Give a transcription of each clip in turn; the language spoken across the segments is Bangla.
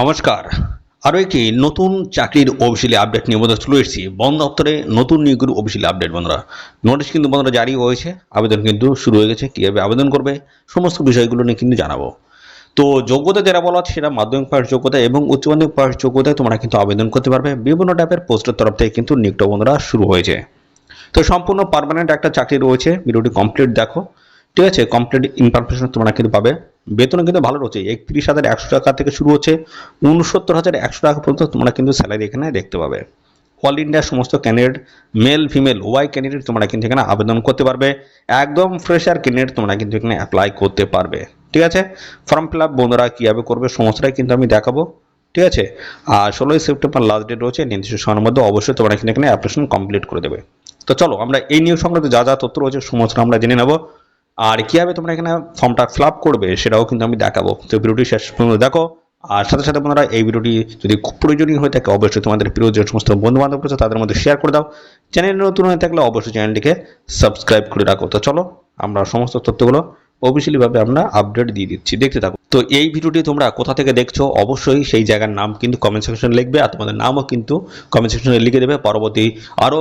নমস্কার। আরও একটি নতুন চাকরির অফিসিয়ালি আপডেট নিয়ে বন্ধুরা চলে এসেছি। বন দপ্তরে নতুন নিয়োগের অফিসিয়ালি আপডেট বন্ধুরা। নোটিশ কিন্তু বন্ধুরা জারি হয়েছে। আবেদন কিন্তু শুরু হয়ে গেছে। কীভাবে আবেদন করবে, সমস্ত বিষয়গুলো নিয়ে কিন্তু জানাব। তো যোগ্যতা যারা বলা, সেটা মাধ্যমিক পাশ যোগ্যতা এবং উচ্চ মাধ্যমিক পাশ যোগ্যতায় তোমরা কিন্তু আবেদন করতে পারবে। বিভিন্ন টাইপের পোস্টের তরফ থেকে কিন্তু নিয়োগটা বন্ধুরা শুরু হয়েছে। তো সম্পূর্ণ পার্মানেন্ট একটা চাকরি রয়েছে। ভিডিওটি কমপ্লিট দেখো। ঠিক আছে কমপ্লিট ইনফরমেশন তোমরা কিন্তু পাবে। বেতন কিন্তু ভালো রয়েছে, একত্রিশ হাজার একশো টাকা থেকে শুরু হচ্ছে, উনসত্তর হাজার একশো টাকা পর্যন্ত তোমরা কিন্তু স্যালারি এখানে দেখতে পাবে। অল ইন্ডিয়ার সমস্ত ক্যান্ডিডেট মেল ফিমেল ওয়াই ক্যান্ডিডেট তোমরা কিন্তু এখানে আবেদন করতে পারবে। একদম ফ্রেশার ক্যান্ডিডেট তোমরা কিন্তু এখানে অ্যাপ্লাই করতে পারবে। ঠিক আছে? ফর্ম ফিল আপ বন্ধুরা কীভাবে করবে সমস্তটাই কিন্তু আমি দেখাবো। ঠিক আছে? আর ষোলোই সেপ্টেম্বর লাস্ট ডেট রয়েছে, নির্দিষ্ট সময়ের মধ্যে অবশ্যই তোমরা কিন্তু এখানে অ্যাপ্লিকেশন কমপ্লিট করে দেবে। তো চলো, আমরা এই নিউজ সংক্রান্ত যা যা তথ্য রয়েছে সমস্ত আমরা জেনে নেব। আর কীভাবে তোমরা এখানে ফর্মটা ফিল আপ করবে সেটাও কিন্তু আমি দেখাবো। তো ভিডিওটি শেষ পর্যন্ত দেখো। আর সাথে সাথে বন্ধুরা, এই ভিডিওটি যদি খুব প্রয়োজনীয় হয়ে থাকে, অবশ্যই তোমাদের প্রিয় যে সমস্ত বন্ধু বান্ধব রয়েছে, তাদের মধ্যে শেয়ার করে দাও। চ্যানেল নতুন হয়ে থাকলে অবশ্যই চ্যানেলটিকে সাবস্ক্রাইব করে রাখো। তো চলো, আমরা সমস্ত তথ্যগুলো অফিসিয়ালিভাবে আমরা আপডেট দিয়ে দিচ্ছি। দেখতে থাকো। তো এই ভিডিওটি তোমরা কোথা থেকে দেখছ? অবশ্যই সেই জায়গার নাম কিন্তু কমেন্ট সেকশনে লিখবে আর তোমাদের নামও কিন্তু কমেন্ট সেকশনে লিখে দেবে। পরবর্তী আরও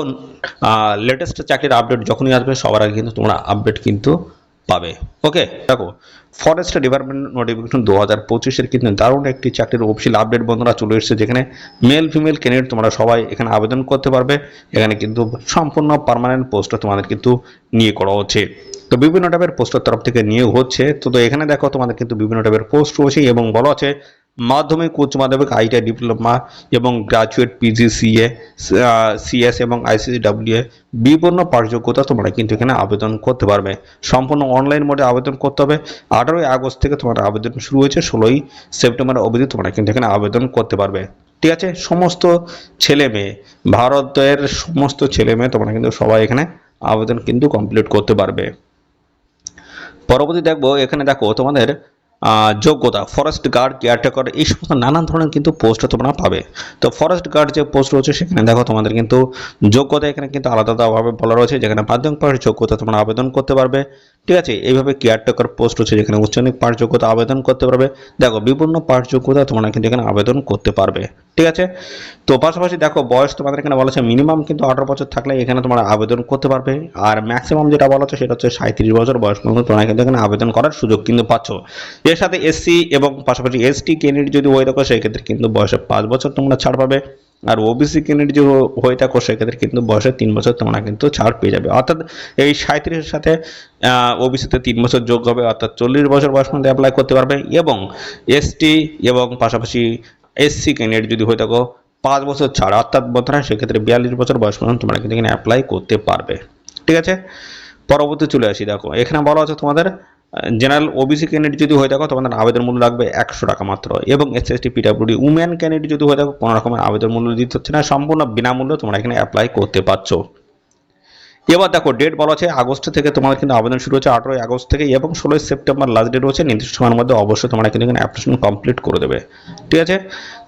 লেটেস্ট চাকরির আপডেট যখনই আসবে, সবার আগে কিন্তু তোমরা আপডেট কিন্তু পাবে। ওকে দেখো ফরেস্ট ডিপার্টমেন্ট নোটিফিকেশন দু হাজার পঁচিশের কিন্তু দারুণ একটি চাকরির অফিসিয়াল আপডেট বন্ধুরা চলে এসেছে, যেখানে মেল ফিমেল ক্যান্ডিডেট তোমরা সবাই এখানে আবেদন করতে পারবে। এখানে কিন্তু সম্পূর্ণ পারমানেন্ট পোস্ট তোমাদের কিন্তু নিয়ে করা হচ্ছে। তো বিভিন্ন টাইপের পোস্টের তরফ থেকে নিয়োগ হচ্ছে। তো তো এখানে দেখো তোমাদের কিন্তু বিভিন্ন টাইপের পোস্ট রয়েছে এবং বলা আছে মাধ্যমিক, উচ্চ মাধ্যমিক আইটিআই ডিপ্লোমা এবং গ্রাজুয়েট পিজি সিএ সিএস এবং আইসিডাব্লিউ বিভিন্ন পাঠযোগ্যতা তোমরা কিন্তু এখানে আবেদন করতে পারবে। সম্পূর্ণ অনলাইন মোডে আবেদন করতে হবে। আঠারোই আগস্ট থেকে তোমার আবেদন শুরু হয়েছে, ষোলোই সেপ্টেম্বর অবধি তোমরা কিন্তু এখানে আবেদন করতে পারবে। ঠিক আছে? সমস্ত ছেলে মেয়ে, ভারতের সমস্ত ছেলে মেয়ে তোমরা কিন্তু সবাই এখানে আবেদন কিন্তু কমপ্লিট করতে পারবে। পরবর্তী দেখব, এখানে দেখো তোমাদের যোগ্যতা ফরেস্ট গার্ড কেয়ারটেকার এই সমস্ত নানান ধরনের কিন্তু পোস্ট তোমরা পাবে। তো ফরেস্ট গার্ড যে পোস্ট রয়েছে সেখানে দেখো তোমাদের কিন্তু যোগ্যতা এখানে কিন্তু আলাদা আলাদাভাবে বলা রয়েছে, যেখানে মাধ্যমিক পাশ যোগ্যতা তোমরা আবেদন করতে পারবে। ঠিক আছে? এইভাবে কেয়ারটেকার পোস্ট রয়েছে, যেখানে উচ্চমাধ্যমিক পাশ যোগ্যতা আবেদন করতে পারবে। দেখো বিভিন্ন পাশ যোগ্যতা তোমরা কিন্তু এখানে আবেদন করতে পারবে। ঠিক আছে? তো পাশাপাশি দেখো, বয়স তোমাদের এখানে বলা আছে মিনিমাম কিন্তু আঠারো বছর থাকলে এখানে তোমরা আবেদন করতে পারবে। আর ম্যাক্সিমাম যেটা বলা আছে সেটা হচ্ছে সাঁত্রিশ বছর বয়স পর্যন্ত তোমরা কিন্তু এখানে আবেদন করার সুযোগ কিন্তু পাচ্ছ। এর সাথে এসসি এবং পাশাপাশি এসটি ক্যান্ডিডেট যদি হয়ে থাকো, সেক্ষেত্রে কিন্তু বয়সে পাঁচ বছর তোমরা ছাড় পাবে। আর ওবিসি ক্যান্ডিডেট যদি হয়ে থাকো, সেক্ষেত্রে কিন্তু বয়সে তিন বছর তোমরা কিন্তু ছাড় পেয়ে যাবে। অর্থাৎ এই সাঁত্রিশের সাথে ওবিসিতে তিন বছর যোগ হবে, অর্থাৎ চল্লিশ বছর বয়স মধ্যে অ্যাপ্লাই করতে পারবে এবং এসটি এবং পাশাপাশি এসসি ক্যান্ডিডেট যদি হয়ে থাকো, পাঁচ বছর ছাড়, অর্থাৎ বন্ধুরা সেক্ষেত্রে বিয়াল্লিশ বছর বয়স পর্যন্ত তোমরা কিন্তু এখানে অ্যাপ্লাই করতে পারবে। ঠিক আছে? পরবর্তী চলে আসি, দেখো, এখানে বলা আছে তোমাদের জেনারেল ওবিসি ক্যান্ডিডেট যদি হয়ে থাকো তোমাদের আবেদন মূল্য লাগবে একশো টাকা মাত্র। এবং S S T PWD women candidate যদি হয়ে থাকো, কোনো রকমের আবেদন মূল্য দিতে হচ্ছে না, সম্পূর্ণ বিনামূল্যে তোমরা এখানে অ্যাপ্লাই করতে পারছ। এবার দেখো ডেট বলা আছে, আগস্ট থেকে তোমাদের কিন্তু আবেদন শুরু হচ্ছে আঠারোই আগস্ট থেকে, এবং ষোলোই সেপ্টেম্বর লাস্ট ডেট রয়েছে, নির্দিষ্ট সময়ের মধ্যে অবশ্যই তোমরা কিন্তু এখানে অ্যাপ্লিকেশন কমপ্লিট করে দেবে। ঠিক আছে?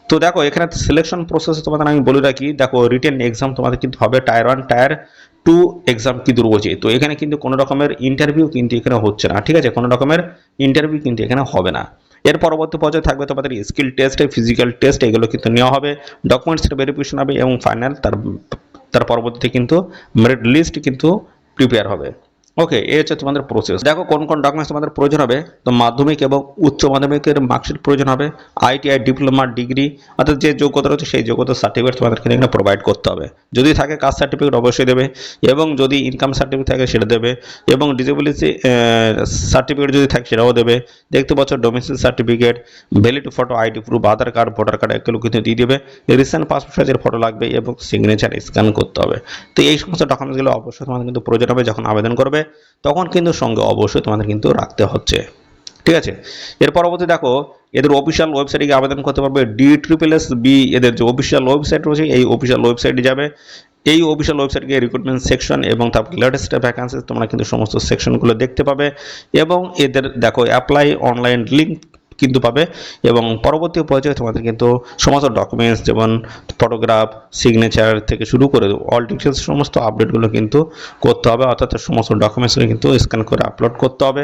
তো দেখো, এখানে সিলেকশন প্রসেস তোমাদের আমি বলে রাখি। দেখো রিটেন এক্সাম তোমাদের কিন্তু হবে tier one tier two exam কি রয়েছে তো এখানে কিন্তু কোনো রকমের ইন্টারভিউ কিন্তু এখানে হচ্ছে না, ঠিক আছে? কোনো রকমের ইন্টারভিউ কিন্তু এখানে হবে না। এর পরবর্তী পর্যায়ে থাকবে তোমাদের স্কিল টেস্ট ফিজিক্যাল টেস্ট এগুলো কিন্তু নেওয়া হবে ডকুমেন্টসের ভেরিফিকেশন হবে এবং ফাইনাল তার তার পরবর্তীতে কিন্তু মেরিট লিস্ট কিন্তু প্রিপেয়ার হবে। ওকে এই হচ্ছে তোমাদের প্রসেস দেখো কোন কোন ডকুমেন্টস তোমাদের প্রয়োজন হবে। তো মাধ্যমিক এবং উচ্চ মাধ্যমিকের মার্কশিট প্রয়োজন হবে। আইটিআই ডিপ্লোমা ডিগ্রি অর্থাৎ যে যোগ্যতা রয়েছে সেই যোগ্যতা সার্টিফিকেট তোমাদের কিন্তু এখানে প্রোভাইড করতে হবে। যদি থাকে কাস্ট সার্টিফিকেট অবশ্যই দেবে এবং যদি ইনকাম সার্টিফিকেট থাকে সেটা দেবে এবং ডিসেবিলিটি সার্টিফিকেট যদি থাকে সেটাও দেবে। দেখতে পাচ্ছ domicile certificate valid photo ID proof Aadhaar card voter card এগুলো কিন্তু দিয়ে দেবে। রিসেন্ট পাসপোর্ট সাইজের ফটো লাগবে এবং সিগনেচার স্ক্যান করতে হবে। তো এই সমস্ত ডকুমেন্টসগুলো অবশ্যই তোমাদের কিন্তু প্রয়োজন হবে যখন আবেদন করবে। তখন কিন্তু সঙ্গে অবশ্যই তোমাদের কিন্তু রাখতে হচ্ছে। ঠিক আছে? এর পরবর্তী দেখো, এদের অফিসিয়াল ওয়েবসাইটে গিয়ে আবেদন করতে পারবে ডি ট্রিপল এস বি এদের যে অফিসিয়াল ওয়েবসাইট রয়েছে, এই অফিসিয়াল ওয়েবসাইটে যাবে। এই অফিসিয়াল ওয়েবসাইট গিয়ে রিক্রুটমেন্ট সেকশন এবং তারপর লেটেস্ট ভ্যাকান্সি তোমরা কিন্তু সমস্ত সেকশনগুলো দেখতে পাবে। এবং এদের, দেখো অ্যাপ্লাই অনলাইন লিঙ্ক কিন্তু পাবে এবং পরবর্তী পর্যায়ে তোমাদের কিন্তু সমস্ত ডকুমেন্টস যেমন ফটোগ্রাফ সিগনেচার থেকে শুরু করে অল ডিটেলস সমস্ত আপডেটগুলো কিন্তু করতে হবে। অর্থাৎ সমস্ত ডকুমেন্টসগুলো কিন্তু স্ক্যান করে আপলোড করতে হবে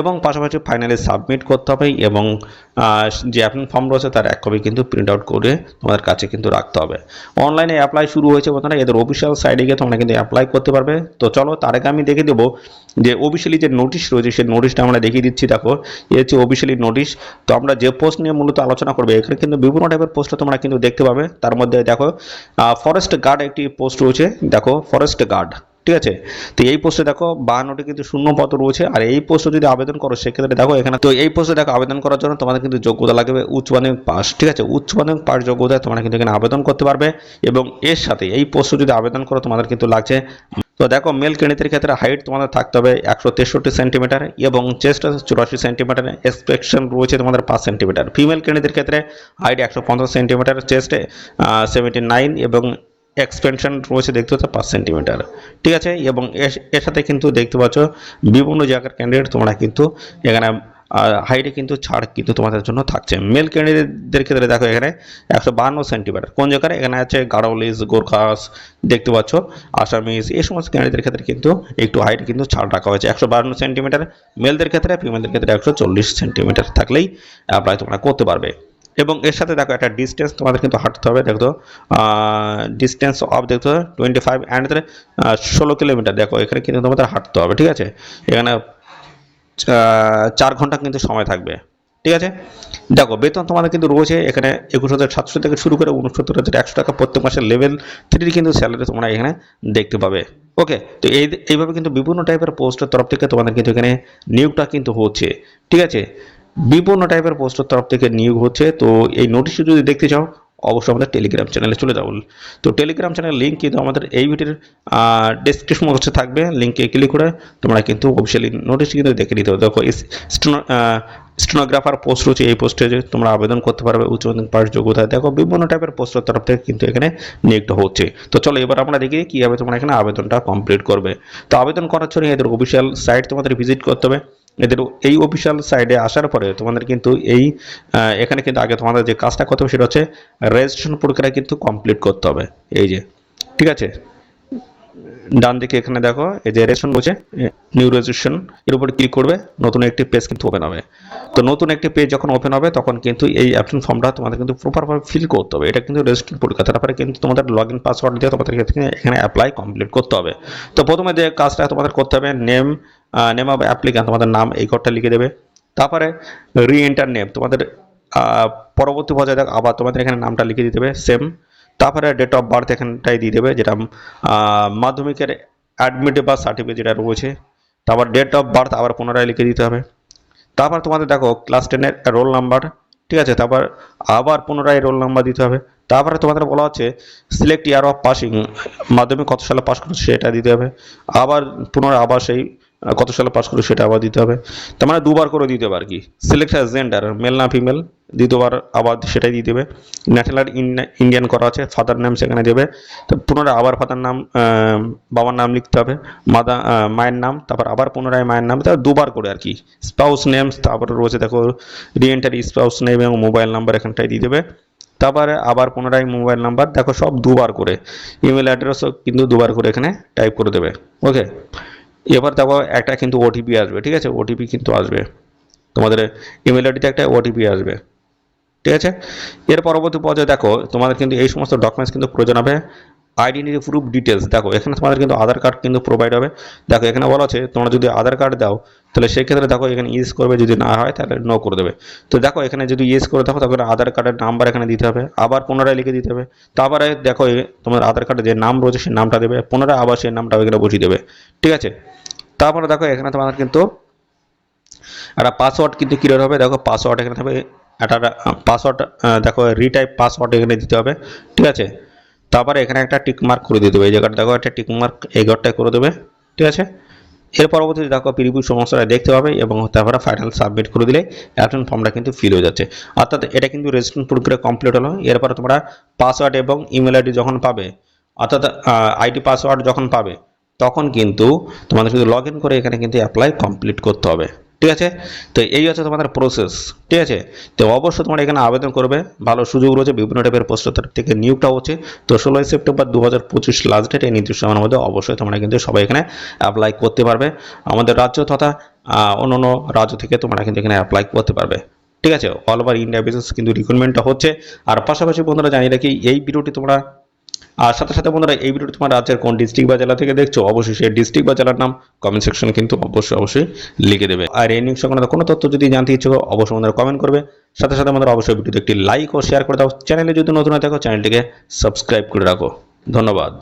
এবং পাশাপাশি ফাইনালি সাবমিট করতে হবে এবং যে অ্যাপ্লিং ফর্ম রয়েছে তার এক কপি কিন্তু প্রিন্ট আউট করে তোমাদের কাছে কিন্তু রাখতে হবে। অনলাইনে অ্যাপ্লাই শুরু হয়েছে বন্ধুরা, এদের অফিসিয়াল সাইডে গিয়ে তোমরা কিন্তু অ্যাপ্লাই করতে পারবে। তো চলো তার আগে আমি দেখে দেবো যে অফিসিয়ালি যে নোটিশ রয়েছে, সেই নোটিশটা আমরা দেখিয়ে দিচ্ছি। দেখো এ হচ্ছে অফিসিয়ালি নোটিশ তো আমরা যে পোস্ট নিয়ে মূলত আলোচনা করব, এখানে কিন্তু বিভিন্ন টাইপের পোস্ট তোমরা কিন্তু দেখতে পাবে। তার মধ্যে দেখো ফরেস্ট গার্ড একটি পোস্ট রয়েছে। দেখো ফরেস্ট গার্ড ঠিক আছে? তো এই পোস্টে দেখো, বাহান্নটি কিন্তু শূন্য পদ রয়েছে। আর এই পোস্টে যদি আবেদন করো, সেক্ষেত্রে দেখো, এখানে তো এই পোস্টে দেখো, আবেদন করার জন্য তোমাদের কিন্তু যোগ্যতা লাগবে উচ্চ মাধ্যমিক পাস ঠিক আছে? উচ্চ মাধ্যমিক পাস যোগ্যতায় তোমরা কিন্তু এখানে আবেদন করতে পারবে। এবং এর সাথে এই পোস্টে যদি আবেদন করো, তোমাদের কিন্তু লাগছে তো দেখো মেল ক্যান্ডিডেটের ক্ষেত্রে হাইট তোমাদের থাকতে হবে একশো তেষট্টি সেন্টিমিটার এবং চেস্ট আছে চুরাশি সেন্টিমিটার এক্সপেকশন রয়েছে তোমাদের পাঁচ সেন্টিমিটার ফিমেল ক্যান্ডিডেটের ক্ষেত্রে হাইট একশো পঞ্চাশ সেন্টিমিটার চেস্টে সেভেন্টি নাইন এবং এক্সপেনশন রয়েছে দেখতে পাচ্ছ পাঁচ সেন্টিমিটার ঠিক আছে? এবং এর সাথে কিন্তু দেখতে পাচ্ছ বিভিন্ন জায়গার ক্যান্ডিডেট তোমরা কিন্তু এখানে হাইটে কিন্তু ছাড় কিন্তু তোমাদের জন্য থাকছে। মেল ক্যান্ডিডেটদের ক্ষেত্রে দেখো এখানে একশো বাহান্ন সেন্টিমিটার কোন জায়গায়? এখানে আছে গাড়োলিস গোর্খাস, দেখতে পাচ্ছ, আসামিস, এই সমস্ত ক্যান্ডিডেটের ক্ষেত্রে কিন্তু একটু হাইট কিন্তু ছাড় রাখা হয়েছে। একশো বাহান্ন সেন্টিমিটার মেলদের ক্ষেত্রে ফিমেলদের ক্ষেত্রে একশো চল্লিশ সেন্টিমিটার থাকলেই অ্যাপ্লাই তোমরা করতে পারবে। এবং এর সাথে দেখো একটা ডিস্টেন্স তোমাদের কিন্তু হাঁটতে হবে। দেখো ডিস্টেন্স অফ দেখতে হবে টোয়েন্টি ফাইভ অ্যান্ড ষোলো কিলোমিটার দেখো, এখানে কিন্তু তোমাদের হাঁটতে হবে, ঠিক আছে? এখানে চার ঘণ্টা কিন্তু সময় থাকবে। ঠিক আছে? দেখো, বেতন তোমাদের কিন্তু রয়েছে এখানে একুশ হাজার সাতশো থেকে শুরু করে উনসত্তর হাজার একশো টাকা প্রত্যেক মাসের লেভেল থ্রির কিন্তু স্যালারি তোমরা এখানে দেখতে পাবে। ওকে তো এই, এইভাবে কিন্তু বিভিন্ন টাইপের পোস্টের তরফ থেকে তোমাদের কিন্তু এখানে নিয়োগটা কিন্তু হচ্ছে। ঠিক আছে? বিভিন্ন টাইপের পোস্টের তরফ থেকে নিয়োগ হচ্ছে। তো এই নোটিশ যদি দেখতে চাও অবশ্যই আমাদের টেলিগ্রাম চ্যানেলে চলে যাও তো টেলিগ্রাম চ্যানেল লিঙ্ক কিন্তু আমাদের এই ভিডিওর ডিসক্রিপশন বক্সে থাকবে। লিঙ্কে ক্লিক করে তোমরা কিন্তু অফিসিয়ালি নোটিশ কিন্তু দেখে নিতে হবে দেখো স্টেনোগ্রাফার পোস্ট রয়েছে, এই পোস্টে যে তোমরা আবেদন করতে পারবে উচ্চ মাধ্যমিক পাশ যোগ্যতা। দেখো, বিভিন্ন টাইপের পোস্টের তরফ থেকে কিন্তু এখানে নিয়োগটা হচ্ছে। তো চলো, এবার আমরা দেখি কীভাবে তোমরা এখানে আবেদনটা কমপ্লিট করবে। তো আবেদন করার জন্য এদের অফিসিয়াল সাইট তোমাদের ভিজিট করতে হবে। এদের এই অফিসিয়াল সাইডে আসার পরে তোমাদের কিন্তু এই এখানে কিন্তু আগে তোমাদের যে কাজটা করতে হবে সেটা হচ্ছে রেজিস্ট্রেশন প্রক্রিয়া কিন্তু কমপ্লিট করতে হবে। এই যে, ঠিক আছে? ডান দিকে এখানে দেখো, এই যে রেজিস্ট্রেশন বলছে নিউ রেজিস্ট্রেশন এর উপর ক্লিক করবে, নতুন একটি পেজ কিন্তু ওপেন হবে। তো নতুন একটি পেজ যখন ওপেন হবে, তখন কিন্তু এই অ্যাপশন ফর্মটা তোমাদের কিন্তু প্রপারভাবে ফিল করতে হবে। এটা কিন্তু রেজিস্ট্রেশন পরীক্ষা তারপরে কিন্তু তোমাদের লগ ইন পাসওয়ার্ড দিয়ে তোমাদের এখানে অ্যাপ্লাই কমপ্লিট করতে হবে। তো প্রথমে যে কাজটা তোমাদের করতে হবে নেম নেম অফ অ্যাপ্লিক্যান্ট তোমাদের নাম এই ঘরটা লিখে দেবে। তারপরে রি এন্টার নেম তোমাদের পরবর্তী পর্যায়ে দেখো, আবার তোমাদের এখানে নামটা লিখে দিতে হবে সেম তারপরে ডেট অফ বার্থ এখানটাই দিয়ে দেবে, যেটা মাধ্যমিকের অ্যাডমিট বা সার্টিফিকেট যেটা রয়েছে। তারপর ডেট অফ বার্থ আবার পুনরায় লিখে দিতে হবে। তারপর তোমাদের দেখো ক্লাস টেনের রোল নাম্বার ঠিক আছে? তারপর আবার পুনরায় রোল নাম্বার দিতে হবে। তারপরে তোমাদের বলা হচ্ছে সিলেক্ট ইয়ার অফ পাসিং মাধ্যমিক কত সালে পাস করেছে সেটা দিতে হবে। আবার, পুনরায় আবার সেই কত সালে পাস করেছে সেটা আবার দিতে হবে। তার মানে দুবার করে দিতে হবে আর কি। সিলেক্ট জেন্ডার মেল না ফিমেল দ্বিতীয়বার আবার সেটাই দিয়ে দেবে। ন্যাশনাল ইন্ডিয়ান করা আছে ফাদার নাম সেখানে দেবে। তো পুনরায় আবার ফাদার নাম বাবার নাম লিখতে হবে। মাদা মায়ের নাম, তারপর আবার পুনরায় মায়ের নাম, তারপর দুবার করে আর কি। স্পাউস নেমস তারপর রয়েছে দেখো রিএন্টারি স্পাউস নেম এবং মোবাইল নাম্বার এখানটায় দিয়ে দেবে। তারপরে আবার পুনরায় মোবাইল নাম্বার দেখো সব দুবার করে। ইমেল অ্যাড্রেসও কিন্তু দুবার করে এখানে টাইপ করে দেবে। ওকে এবার দেখো একটা কিন্তু ওটিপি আসবে, ঠিক আছে? ওটিপি কিন্তু আসবে। তোমাদের ইমেল আইডিতে একটা ওটিপি আসবে, ঠিক আছে? এর পরবর্তী পর্যায়ে দেখো, তোমাদের কিন্তু এই সমস্ত ডকুমেন্টস কিন্তু প্রয়োজন হবে। আইডেন্টি প্রুফ ডিটেলস দেখো, এখানে তোমাদের কিন্তু আধার কার্ড কিন্তু প্রোভাইড হবে। দেখো, এখানে বলা আছে, তোমরা যদি আধার কার্ড দাও, তাহলে সেই ক্ষেত্রে দেখো, এখানে ইউজ করবে, যদি না হয়, তাহলে নো করে দেবে। তো দেখো, এখানে যদি ইউজ করে দেখো তখন আধার কার্ডের নাম্বার এখানে দিতে হবে। আবার পুনরায় লিখে দিতে হবে। তারপরে দেখো তোমার আধার কার্ডে যে নাম রয়েছে সেই নামটা দেবে। পুনরায় আবার সেই নামটা এখানে বসিয়ে দেবে, ঠিক আছে? তারপরে দেখো, এখানে তোমাদের কিন্তু একটা পাসওয়ার্ড কিন্তু ক্লিয়ার হবে। দেখো পাসওয়ার্ড এখানে থাকবে, একটা পাসওয়ার্ড দেখো রিটাইপ পাসওয়ার্ড এখানে দিতে হবে, ঠিক আছে? তারপরে এখানে একটা টিক মার্ক করে দিতে হবে, এই জায়গাটা দেখো, একটা টিক মার্ক এই ঘরটায় করে দেবে, ঠিক আছে? এর পরবর্তীতে দেখো প্রিভিউ সমস্যাটা দেখতে হবে এবং তারপরে ফাইনাল সাবমিট করে দিলে অ্যাপশন ফর্মটা কিন্তু ফিল হয়ে যাচ্ছে। অর্থাৎ এটা কিন্তু রেজিস্ট্রেশন প্রক্রিয়া কমপ্লিট হলো, এরপরে তোমরা পাসওয়ার্ড এবং ইমেল আইডি যখন পাবে, অর্থাৎ আইডি পাসওয়ার্ড যখন পাবে তখন কিন্তু তোমাদের শুধু লগ ইন করে এখানে কিন্তু অ্যাপ্লাই কমপ্লিট করতে হবে। ঠিক আছে? তো এই হচ্ছে তোমাদের প্রসেস ঠিক আছে? তো অবশ্যই তোমরা এখানে আবেদন করবে। ভালো সুযোগ রয়েছে, বিভিন্ন টাইপের পোস্টের তরফ থেকে নিয়োগটা হচ্ছে। তো ষোলোই সেপ্টেম্বর দু হাজার পঁচিশ লাস্ট ডেট এই নির্দিষ্ট সময়ের মধ্যে অবশ্যই তোমরা কিন্তু সবাই এখানে অ্যাপ্লাই করতে পারবে। আমাদের রাজ্য তথা অন্য অন্য রাজ্য থেকে তোমরা কিন্তু এখানে অ্যাপ্লাই করতে পারবে। ঠিক আছে? অল ওভার ইন্ডিয়া বেসিস কিন্তু রিক্রুটমেন্টটা হচ্ছে। আর পাশাপাশি বন্ধুরা জানিয়ে রাখি, এই ভিডিওটি তোমরা আর সাথে সাথে বন্ধুরা, এই ভিডিওটি তোমার রাজ্যের কোন ডিস্ট্রিক্ট বা জেলা থেকে দেখছ, অবশ্যই সেই ডিস্ট্রিক্ট বা জেলার নাম কমেন্ট সেকশনে কিন্তু অবশ্যই অবশ্যই লিখে দেবে। আর এই নিউজ সংক্রান্ত কোনো তথ্য যদি জানতে ইচ্ছুক অবশ্যই বন্ধুরা কমেন্ট করবে। সাথে সাথে আমাদের অবশ্যই ভিডিওতে একটি লাইক ও শেয়ার করে দাও। চ্যানেলে যদি নতুন হয়ে থাকো চ্যানেলটিকে সাবস্ক্রাইব করে রাখো। ধন্যবাদ।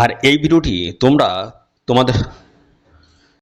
আর এই ভিডিওটি তোমরা তোমাদের